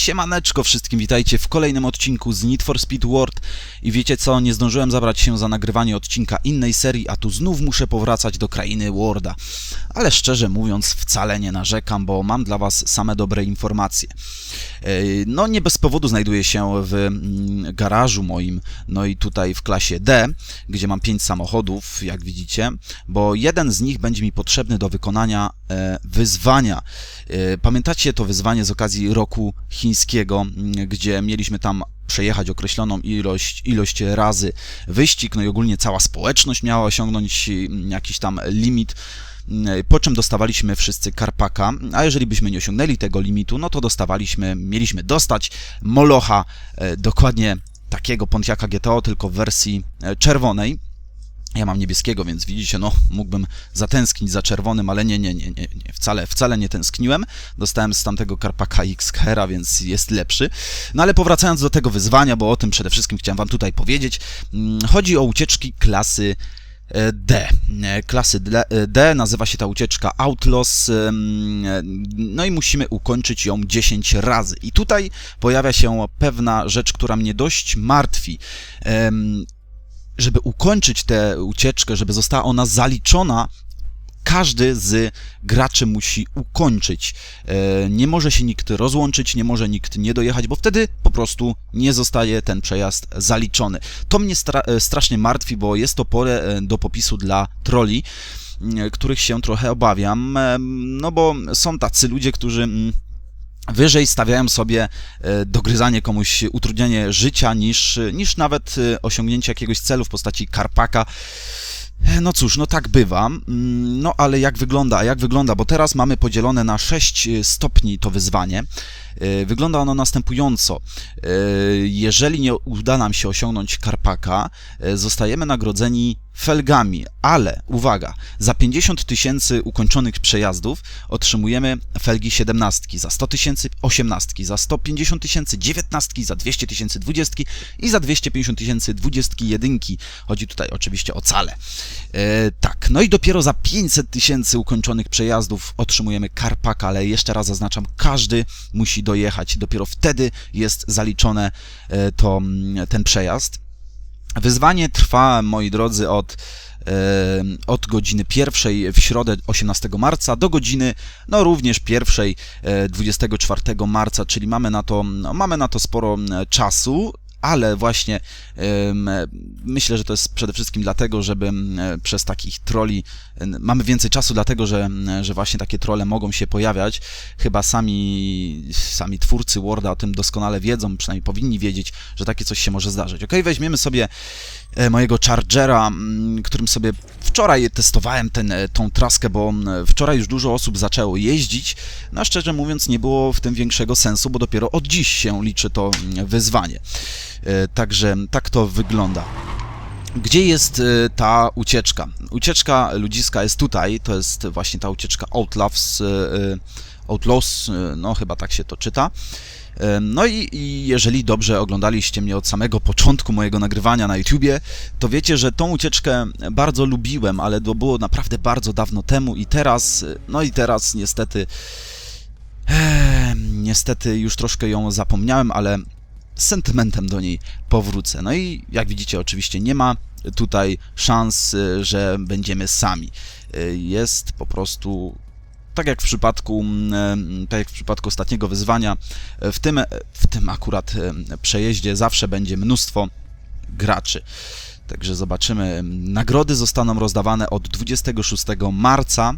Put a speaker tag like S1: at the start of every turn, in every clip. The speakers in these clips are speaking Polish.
S1: Siemaneczko wszystkim, witajcie w kolejnym odcinku z Need for Speed World i wiecie co, nie zdążyłem zabrać się za nagrywanie odcinka innej serii, a tu znów muszę powracać do krainy Worda. Ale szczerze mówiąc wcale nie narzekam, bo mam dla was same dobre informacje. Ej, No nie bez powodu znajduję się w mm, garażu moim, no i tutaj w klasie D, gdzie mam 5 samochodów, jak widzicie, bo jeden z nich będzie mi potrzebny do wykonania e, wyzwania. E, Pamiętacie to wyzwanie z okazji roku chińskiego, m, gdzie mieliśmy tam przejechać określoną ilość, ilość razy wyścig, no i ogólnie cała społeczność miała osiągnąć mm, jakiś tam limit, mm, po czym dostawaliśmy wszyscy karpaka, a jeżeli byśmy nie osiągnęli tego limitu, no to dostawaliśmy, mieliśmy dostać Molocha, e, dokładnie takiego Pontiaca GTO, tylko w wersji e, czerwonej. Ja mam niebieskiego, więc widzicie, no, mógłbym zatęsknić za czerwonym, ale nie, nie, nie, nie, nie wcale, wcale nie tęskniłem. Dostałem z tamtego Karpaka X Hera, więc jest lepszy. No ale powracając do tego wyzwania, bo o tym przede wszystkim chciałem wam tutaj powiedzieć, mm, chodzi o ucieczki klasy e, D. E, Klasy D, e, D nazywa się ta ucieczka Outlaws, no i musimy ukończyć ją 10 razy. I tutaj pojawia się pewna rzecz, która mnie dość martwi. Żeby ukończyć tę ucieczkę, żeby została ona zaliczona, każdy z graczy musi ukończyć. E, Nie może się nikt rozłączyć, nie może nikt nie dojechać, bo wtedy po prostu nie zostaje ten przejazd zaliczony. To mnie stra e, strasznie martwi, bo jest to pole e, do popisu dla troli, których się trochę obawiam, no bo są tacy ludzie, którzy wyżej stawiają sobie e, dogryzanie komuś, utrudnianie życia, niż, niż nawet e, osiągnięcie jakiegoś celu w postaci karpaka. E, No cóż, no tak bywa. Mm, No ale jak wygląda? Jak wygląda? Bo teraz mamy podzielone na 6 stopni to wyzwanie. Wygląda ono następująco. Jeżeli nie uda nam się osiągnąć karpaka, zostajemy nagrodzeni felgami, ale uwaga, za 50 tysięcy ukończonych przejazdów otrzymujemy felgi 17, za 100 tysięcy 18, za 150 tysięcy 19, za 200 tysięcy 20 i za 250 tysięcy 21. Chodzi tutaj oczywiście o cale. E, tak, no i dopiero za 500 tysięcy ukończonych przejazdów otrzymujemy karpaka, ale jeszcze raz zaznaczam, każdy musi dojechać. Dopiero wtedy jest zaliczone e, to, mm, ten przejazd. Wyzwanie trwa, moi drodzy, od, e, od godziny pierwszej w środę 18 marca do godziny, no również pierwszej e, 24 marca, czyli mamy na to, no, mamy na to sporo m, czasu. Ale właśnie myślę, że to jest przede wszystkim dlatego, żeby przez takich troli mamy więcej czasu, dlatego że, że właśnie takie trole mogą się pojawiać. Chyba sami, sami twórcy Worda o tym doskonale wiedzą, przynajmniej powinni wiedzieć, że takie coś się może zdarzyć. Ok, weźmiemy sobie e, mojego Chargera, którym sobie wczoraj testowałem ten, e, tą traskę, bo wczoraj już dużo osób zaczęło jeździć. No szczerze mówiąc nie było w tym większego sensu, bo dopiero od dziś się liczy to wyzwanie. E, Także tak to wygląda. Gdzie jest e, ta ucieczka? Ucieczka ludziska jest tutaj, to jest właśnie ta ucieczka Outlaws, e, Outlaws, no chyba tak się to czyta. No i, i jeżeli dobrze oglądaliście mnie od samego początku mojego nagrywania na YouTubie, to wiecie, że tą ucieczkę bardzo lubiłem, ale to było naprawdę bardzo dawno temu i teraz, no i teraz niestety, niestety już troszkę ją zapomniałem, ale z sentymentem do niej powrócę. No i jak widzicie, oczywiście nie ma tutaj szans, y, że będziemy sami. Y, Jest po prostu tak jak w przypadku, mm, tak jak w przypadku ostatniego wyzwania, w tym, w tym akurat y, przejeździe zawsze będzie mnóstwo graczy. Także zobaczymy. Nagrody zostaną rozdawane od 26 marca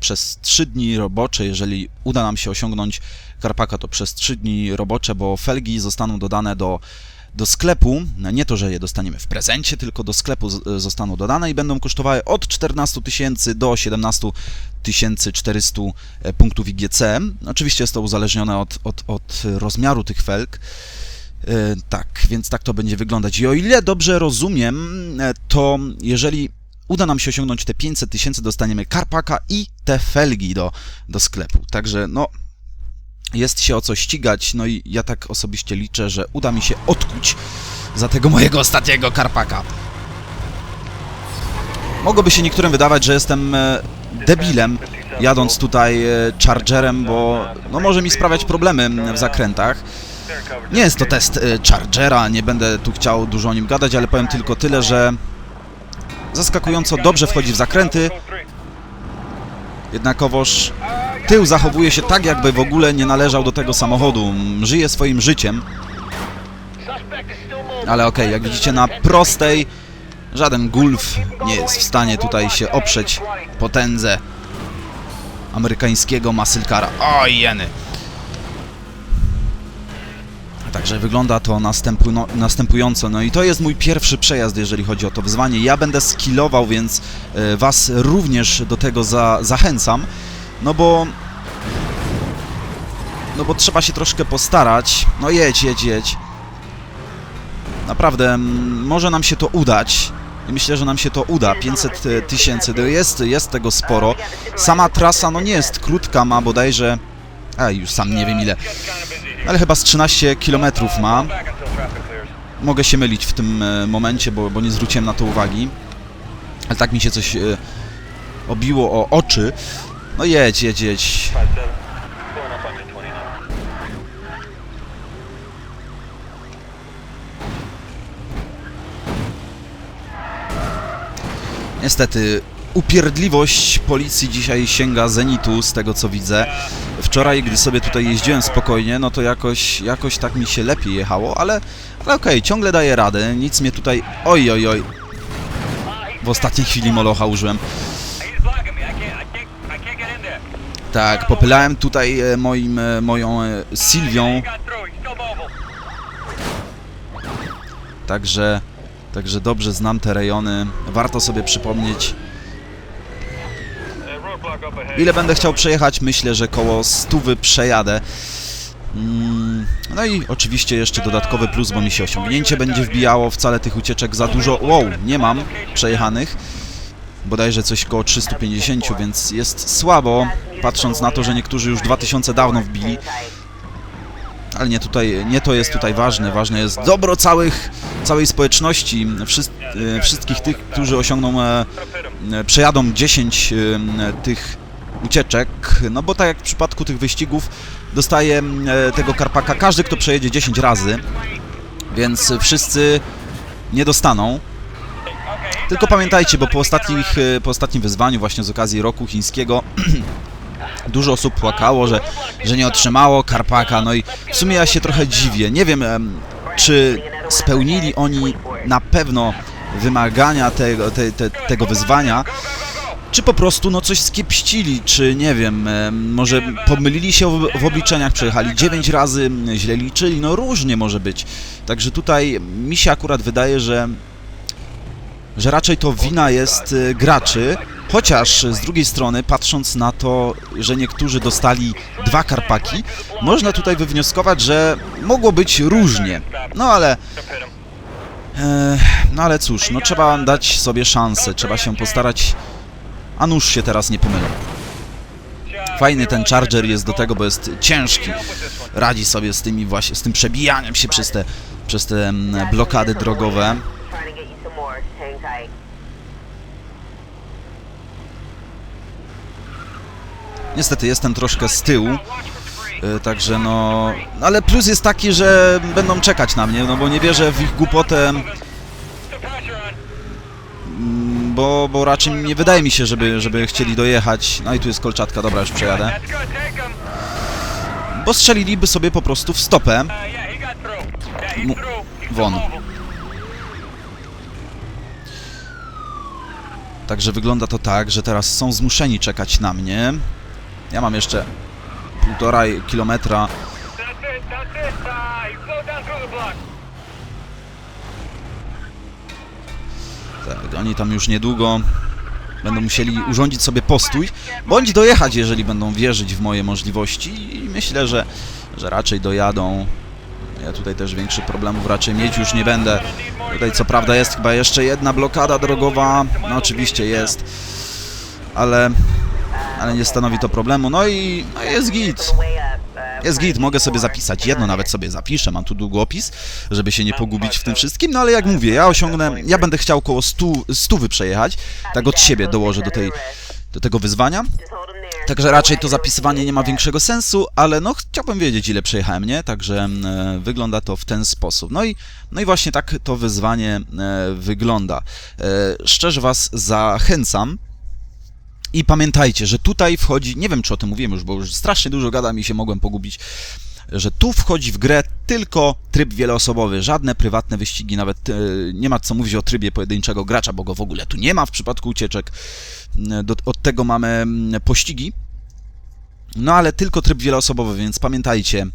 S1: przez 3 dni robocze, jeżeli uda nam się osiągnąć Karpaka, to przez 3 dni robocze, bo felgi zostaną dodane do, do sklepu. Nie to, że je dostaniemy w prezencie, tylko do sklepu z- zostaną dodane i będą kosztowały od 14 tysięcy do 17 400 e, punktów IGC. Oczywiście jest to uzależnione od, od, od rozmiaru tych felg. E, Tak, więc tak to będzie wyglądać. I o ile dobrze rozumiem, e, to jeżeli uda nam się osiągnąć te 500 tysięcy, dostaniemy karpaka i te felgi do, do sklepu. Także no, jest się o co ścigać, no i ja tak osobiście liczę, że uda mi się odkuć za tego mojego ostatniego karpaka. Mogłoby się niektórym wydawać, że jestem e, debilem, jadąc tutaj e, Chargerem, bo no, może mi sprawiać problemy w zakrętach. Nie jest to test e, Chargera, nie będę tu chciał dużo o nim gadać, ale powiem tylko tyle, że zaskakująco dobrze wchodzi w zakręty, jednakowoż tył zachowuje się tak, jakby w ogóle nie należał do tego samochodu. Żyje swoim życiem, ale okej, jak widzicie na prostej żaden Gulf nie jest w stanie tutaj się oprzeć potędze amerykańskiego masylkara. O jeny! Także wygląda to następu, no, następująco. No i to jest mój pierwszy przejazd, jeżeli chodzi o to wyzwanie. Ja będę skillował, więc e, Was również do tego za, zachęcam. No bo... No bo trzeba się troszkę postarać. No jedź, jedź, jedź. Naprawdę, może nam się to udać. Myślę, że nam się to uda. 500 tysięcy, to jest, jest tego sporo. Sama trasa, no nie jest krótka, ma bodajże... A, już sam nie wiem ile. Ale chyba z 13 km ma. Mogę się mylić w tym e, momencie, bo, bo nie zwróciłem na to uwagi. Ale tak mi się coś e, obiło o oczy. No jedź, jedź, jedź. Niestety, upierdliwość policji dzisiaj sięga zenitu, z tego co widzę. Wczoraj, gdy sobie tutaj jeździłem spokojnie, no to jakoś, jakoś tak mi się lepiej jechało, ale, ale okej, ciągle daję radę, nic mnie tutaj... Oj, oj, oj. W ostatniej chwili molocha użyłem. Tak, popylałem tutaj e, moim, e, moją e, Sylwią, także, także dobrze znam te rejony. Warto sobie przypomnieć, ile będę chciał przejechać. Myślę, że koło stówy przejadę. Mm, No i oczywiście jeszcze dodatkowy plus, bo mi się osiągnięcie będzie wbijało. Wcale tych ucieczek za dużo. Wow, nie mam przejechanych. Bodajże coś koło 350, więc jest słabo, patrząc na to, że niektórzy już 2000 dawno wbili. Ale nie, tutaj, nie to jest tutaj ważne. Ważne jest dobro całych, całej społeczności, e, wszystkich tych, którzy osiągną, e, e, przejadą 10 e, tych ucieczek. No bo tak jak w przypadku tych wyścigów, dostaje tego karpaka każdy, kto przejedzie 10 razy, więc wszyscy nie dostaną. Tylko pamiętajcie, bo po, ostatnich, po ostatnim wyzwaniu, właśnie z okazji roku chińskiego, dużo osób płakało, że, że nie otrzymało karpaka. No i w sumie ja się trochę dziwię. Nie wiem, em, czy spełnili oni na pewno wymagania tego, te, te, tego wyzwania, czy po prostu no coś skiepścili, czy nie wiem, em, może pomylili się w, obliczeniach, przejechali 9 razy, źle liczyli, no różnie może być. Także tutaj mi się akurat wydaje, że że raczej to wina jest y, graczy, chociaż z drugiej strony, patrząc na to, że niektórzy dostali dwa karpaki, można tutaj wywnioskować, że mogło być różnie. No ale... E, no ale cóż, no trzeba dać sobie szansę, trzeba się postarać, a nóż się teraz nie pomylą. Fajny ten Charger jest do tego, bo jest ciężki. Radzi sobie z tymi właśnie, z tym przebijaniem się przez te, przez te mm, blokady drogowe. Niestety jestem troszkę z tyłu, e, także no... Ale plus jest taki, że będą czekać na mnie, no bo nie wierzę w ich głupotę, mm, bo, bo raczej nie wydaje mi się, żeby, żeby chcieli dojechać. No i tu jest kolczatka, dobra, już przejadę. Bo strzeliliby sobie po prostu w stopę. Mu- won. Także wygląda to tak, że teraz są zmuszeni czekać na mnie. Ja mam jeszcze półtora kilometra. Tak, oni tam już niedługo będą musieli urządzić sobie postój, bądź dojechać, jeżeli będą wierzyć w moje możliwości i myślę, że, że raczej dojadą. Ja tutaj też większych problemów raczej mieć już nie będę. Tutaj co prawda jest chyba jeszcze jedna blokada drogowa, no oczywiście jest, ale, ale nie stanowi to problemu. No i no jest git. Jest git, mogę sobie zapisać. Jedno nawet sobie zapiszę, mam tu długopis, żeby się nie pogubić w tym wszystkim, no ale jak mówię, ja osiągnę, ja będę chciał koło 100, 100 przejechać, tak od siebie dołożę do, tej, do tego wyzwania. Także raczej to zapisywanie nie ma większego sensu, ale no chciałbym wiedzieć ile przejechałem, nie? Także e, wygląda to w ten sposób. No i, no i właśnie tak to wyzwanie e, wygląda. E, szczerze Was zachęcam. I pamiętajcie, że tutaj wchodzi, nie wiem czy o tym mówiłem już, bo już strasznie dużo gadam i się mogłem pogubić, że tu wchodzi w grę tylko tryb wieloosobowy, żadne prywatne wyścigi, nawet e, nie ma co mówić o trybie pojedynczego gracza, bo go w ogóle tu nie ma w przypadku ucieczek. E, Do, od tego mamy mm, pościgi. No ale tylko tryb wieloosobowy, więc pamiętajcie,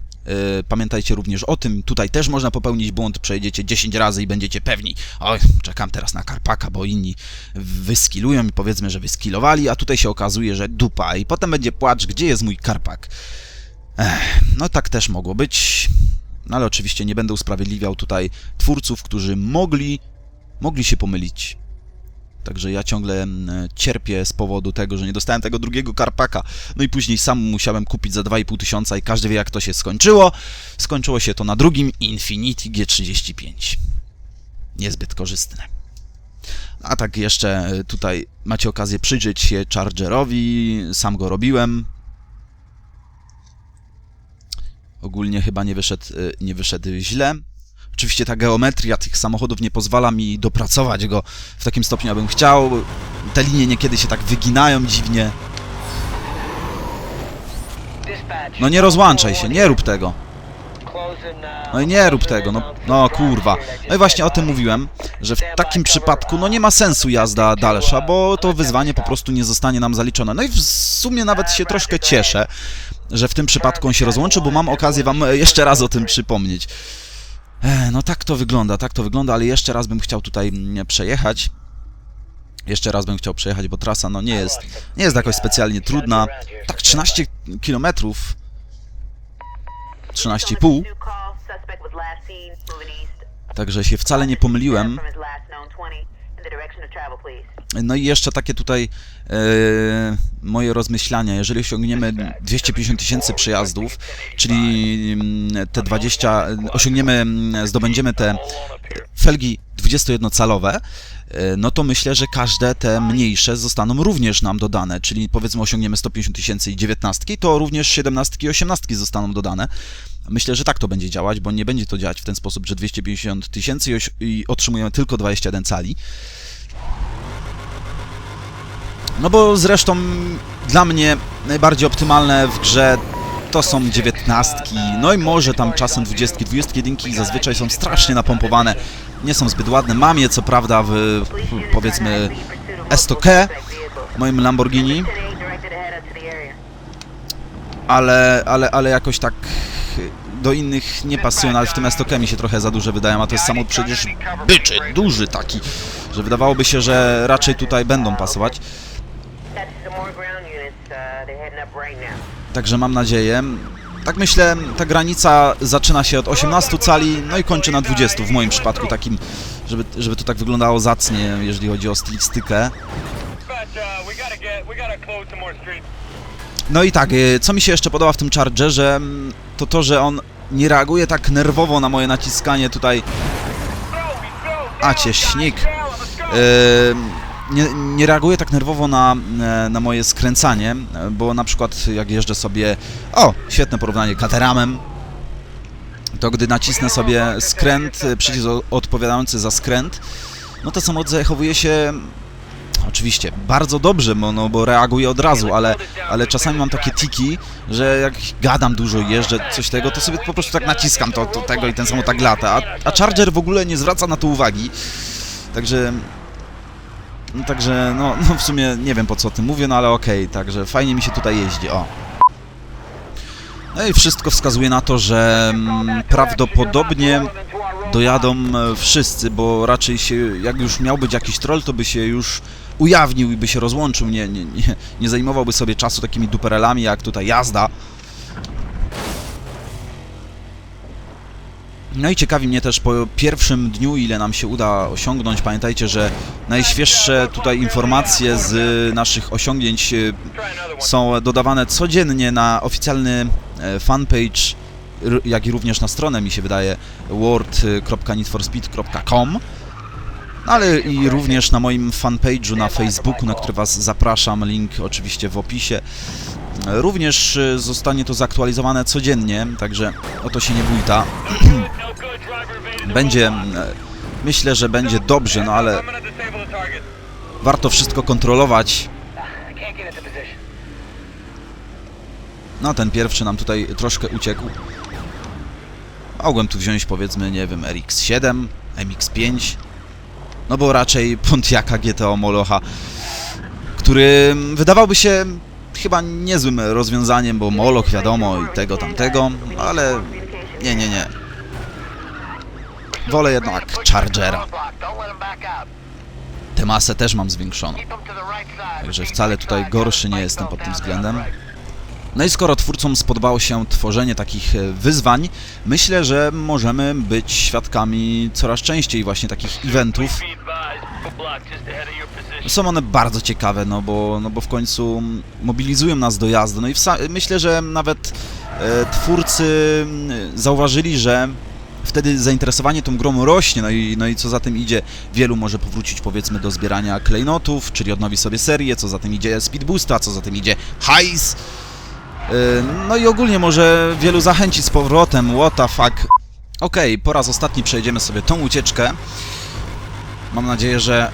S1: pamiętajcie również o tym. Tutaj też można popełnić błąd, przejedziecie 10 razy i będziecie pewni, oj, czekam teraz na Karpaka, bo inni wyskilują i powiedzmy, że wyskilowali, a tutaj się okazuje, że dupa i potem będzie płacz, gdzie jest mój Karpak. Ech, no tak też mogło być, no ale oczywiście nie będę usprawiedliwiał tutaj twórców, którzy mogli, mogli się pomylić. Także ja ciągle mm, cierpię z powodu tego, że nie dostałem tego drugiego karpaka. No i później sam musiałem kupić za 2,5 tysiąca i każdy wie jak to się skończyło. Skończyło się to na drugim Infinity G35. Niezbyt korzystne. A tak jeszcze y, tutaj macie okazję przyjrzeć się Chargerowi. Sam go robiłem. Ogólnie chyba nie wyszedł, y, nie wyszedł źle. Oczywiście ta geometria tych samochodów nie pozwala mi dopracować go w takim stopniu, abym chciał. Te linie niekiedy się tak wyginają dziwnie. No nie rozłączaj się, nie rób tego. No i nie rób tego, no, no kurwa. No i właśnie o tym mówiłem, że w takim przypadku no nie ma sensu jazda dalsza, bo to wyzwanie po prostu nie zostanie nam zaliczone. No i w sumie nawet się troszkę cieszę, że w tym przypadku on się rozłączy, bo mam okazję wam jeszcze raz o tym przypomnieć. E, No tak to wygląda, tak to wygląda, ale jeszcze raz bym chciał tutaj mm, przejechać. Jeszcze raz bym chciał przejechać, bo trasa no nie jest, nie jest jakoś specjalnie trudna. Tak 13 km. 13,5. Także się wcale nie pomyliłem. No i jeszcze takie tutaj e, moje rozmyślania. Jeżeli osiągniemy 250 tysięcy przejazdów, czyli mm, te 20, osiągniemy, zdobędziemy te felgi 21-calowe, e, no to myślę, że każde te mniejsze zostaną również nam dodane, czyli powiedzmy osiągniemy 150 tysięcy i 19, to również 17 i 18 zostaną dodane. Myślę, że tak to będzie działać, bo nie będzie to działać w ten sposób, że 250 tysięcy i otrzymujemy tylko 21 cali. No bo zresztą dla mnie najbardziej optymalne w grze to są dziewiętnastki, no i może tam czasem dwudziestki. Dwudziestki jedynki zazwyczaj są strasznie napompowane, nie są zbyt ładne. Mam je co prawda w powiedzmy S100K, moim Lamborghini, ale, ale, ale jakoś tak do innych nie pasują, ale w tym S100K mi się trochę za duże wydają, a to jest samochód przecież byczy, duży taki, że wydawałoby się, że raczej tutaj będą pasować. Także mam nadzieję. Tak myślę, ta granica zaczyna się od 18 cali, no i kończy na 20 w moim przypadku takim, żeby, żeby to tak wyglądało zacnie, jeżeli chodzi o stylistykę. No i tak, y, co mi się jeszcze podoba w tym Chargerze, mm, to to, że on nie reaguje tak nerwowo na moje naciskanie tutaj. A cię śnik. Yy, nie, nie reaguje tak nerwowo na, e, na moje skręcanie, bo na przykład jak jeżdżę sobie, o, świetne porównanie, kateramem, to gdy nacisnę sobie skręt, e, przycisk odpowiadający za skręt, no to samochód zachowuje się oczywiście bardzo dobrze, bo, no, bo reaguje od razu, ale, ale czasami mam takie tiki, że jak gadam dużo jeżdżę coś tego, to sobie po prostu tak naciskam to, to tego i ten samochód tak lata, a, a Charger w ogóle nie zwraca na to uwagi, także no także, no, no w sumie nie wiem po co o tym mówię, no ale okej, także fajnie mi się tutaj jeździ, o. No i wszystko wskazuje na to, że mm, prawdopodobnie dojadą e, wszyscy, bo raczej się, jak już miał być jakiś troll, to by się już ujawnił i by się rozłączył, nie, nie, nie, nie zajmowałby sobie czasu takimi duperelami jak tutaj jazda. No i ciekawi mnie też po pierwszym dniu, ile nam się uda osiągnąć. Pamiętajcie, że najświeższe tutaj informacje z naszych osiągnięć e, są dodawane codziennie na oficjalny e, fanpage, jak i również na stronę, mi się wydaje, word.needforspeed.com no ale i również na moim fanpage'u na Facebooku, na który Was zapraszam, link oczywiście w opisie. Również y, zostanie to zaktualizowane codziennie, także o to się nie bójta. Będzie, e, myślę, że będzie dobrze, no ale warto wszystko kontrolować. No, ten pierwszy nam tutaj troszkę uciekł. Mogłem tu wziąć, powiedzmy, nie wiem, RX-7, MX-5, no bo raczej Pontiaca GTO Molocha, który wydawałby się chyba niezłym rozwiązaniem, bo Moloch wiadomo i tego tamtego, ale nie, nie, nie. Wolę jednak Chargera. Tę masę też mam zwiększoną. Także wcale tutaj gorszy nie jestem pod tym względem. No i skoro twórcom spodobało się tworzenie takich e, wyzwań, myślę, że możemy być świadkami coraz częściej właśnie takich eventów. Są one bardzo ciekawe, no bo, no bo w końcu mobilizują nas do jazdy. No i myślę, że nawet e, twórcy m, zauważyli, że wtedy zainteresowanie tą grą rośnie, no i, no i co za tym idzie, wielu może powrócić powiedzmy do zbierania klejnotów, czyli odnowi sobie serię, co za tym idzie speedboosta, co za tym idzie hajs. Yy, No i ogólnie może wielu zachęcić z powrotem, what the fuck. Okej, po raz ostatni przejdziemy sobie tą ucieczkę. Mam nadzieję, że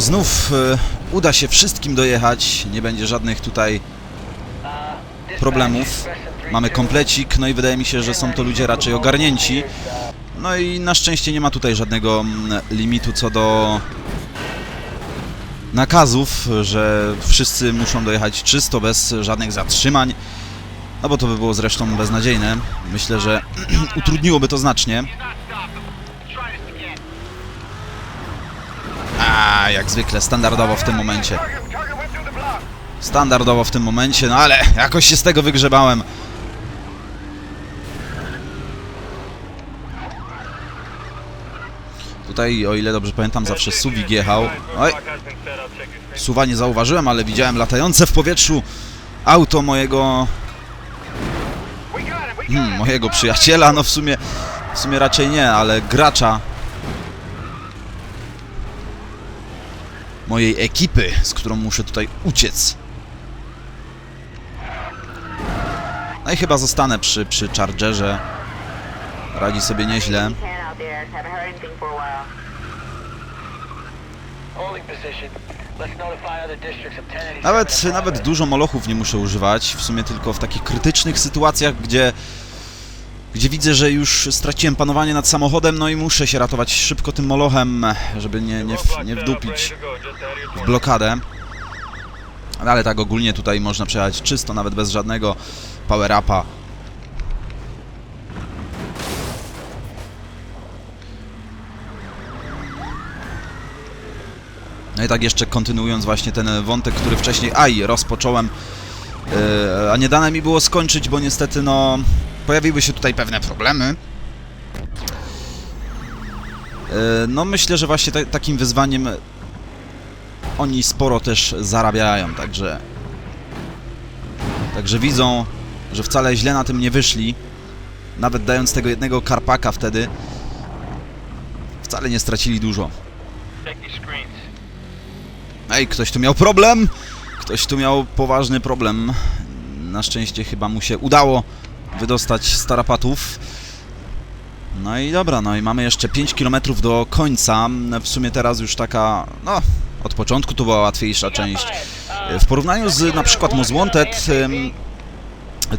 S1: znów yy, uda się wszystkim dojechać, nie będzie żadnych tutaj problemów. Mamy komplecik, no i wydaje mi się, że są to ludzie raczej ogarnięci. No i na szczęście nie ma tutaj żadnego mm, limitu co do nakazów, że wszyscy muszą dojechać czysto, bez żadnych zatrzymań. No bo to by było zresztą beznadziejne. Myślę, że utrudniłoby to znacznie. A, jak zwykle, standardowo w tym momencie. Standardowo w tym momencie, no ale jakoś się z tego wygrzebałem. Tutaj, o ile dobrze pamiętam, zawsze Suwik jechał. Oj, Suwa nie zauważyłem, ale widziałem latające w powietrzu auto mojego... Hmm, mojego przyjaciela, no w sumie... W sumie raczej nie, ale gracza... Mojej ekipy, z którą muszę tutaj uciec. No i chyba zostanę przy, przy Chargerze. Radzi sobie nieźle.
S2: You can out there. Haven't heard anything for a while.
S3: Holding position. Let's notify other districts of 1087.
S1: Nawet, nawet dużo molochów nie muszę używać, w sumie tylko w takich krytycznych sytuacjach, gdzie, gdzie widzę, że już straciłem panowanie nad samochodem, no i muszę się ratować szybko tym molochem, żeby nie, nie, w, nie wdupić w blokadę. Ale tak ogólnie tutaj można przejechać czysto, nawet bez żadnego power-upa. No i tak jeszcze kontynuując właśnie ten wątek, który wcześniej, aj, rozpocząłem, yy, a nie dane mi było skończyć, bo niestety, no, pojawiły się tutaj pewne problemy. Yy, no myślę, że właśnie ta, takim wyzwaniem oni sporo też zarabiają, także... Także widzą, że wcale źle na tym nie wyszli. Nawet dając tego jednego karpaka wtedy, wcale nie stracili dużo. Ej, ktoś tu miał problem! Ktoś tu miał poważny problem. Na szczęście chyba mu się udało wydostać z tarapatów. No i dobra, no i mamy jeszcze 5 km do końca. W sumie teraz już taka, no, od początku to była łatwiejsza część. W porównaniu z na przykład Most Wanted,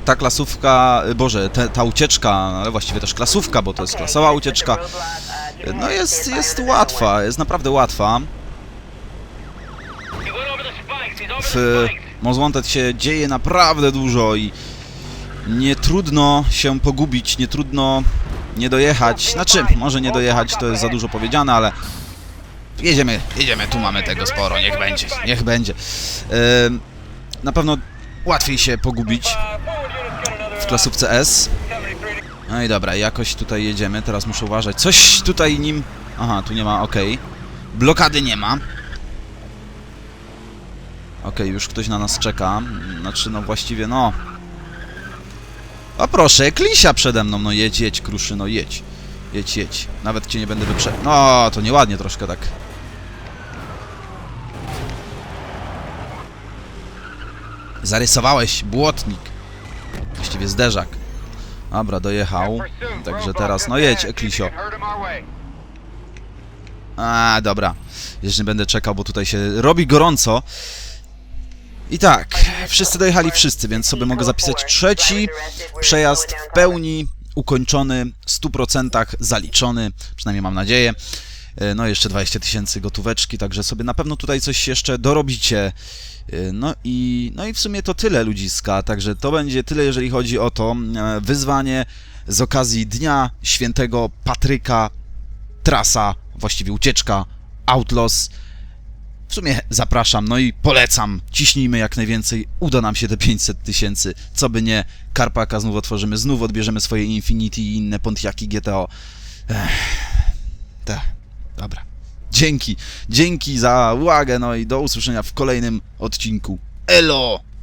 S1: ta klasówka, boże, te, ta ucieczka, ale właściwie też klasówka, bo to jest klasowa ucieczka, no jest, jest łatwa, jest naprawdę łatwa. W. Most Wanted się dzieje naprawdę dużo i nie trudno się pogubić, nie trudno nie dojechać. Znaczy, może nie dojechać to jest za dużo powiedziane, ale jedziemy, jedziemy, tu mamy tego sporo, niech będzie, niech będzie. Na pewno łatwiej się pogubić w klasówce S.
S3: 73
S1: No i dobra, jakoś tutaj jedziemy, teraz muszę uważać. Coś tutaj nim... Aha, tu nie ma, okej. Blokady nie ma. Okej, już ktoś na nas czeka. Znaczy, no właściwie, no... O proszę, Klisia przede mną, no jedź, jedź, kruszy, no jedź. Jedź, jedź. Nawet cię nie będę wyprze... No, to nieładnie troszkę tak. Zarysowałeś błotnik. Właściwie zderzak. Dobra, dojechał. Także teraz, no jedź, Eklisio. A, dobra. Jeszcze będę czekał, bo tutaj się robi gorąco. I tak, wszyscy dojechali wszyscy, więc sobie mogę zapisać trzeci przejazd w pełni ukończony, w 100% zaliczony, przynajmniej mam nadzieję. E, No jeszcze 20 tysięcy gotóweczki, także sobie na pewno tutaj coś jeszcze dorobicie. E, No i, no i w sumie to tyle ludziska, także to będzie tyle, jeżeli chodzi o to e, wyzwanie z okazji Dnia Świętego Patryka, trasa, właściwie ucieczka, Outlaws. W sumie zapraszam, no i polecam. Ciśnijmy jak najwięcej. Uda nam się te 500 tysięcy. Co by nie, Karpaka znów otworzymy, znów odbierzemy swoje Infinity i inne Pontiaki GTO. Tak, dobra. Dzięki, dzięki za uwagę, no i do usłyszenia w kolejnym odcinku. Elo!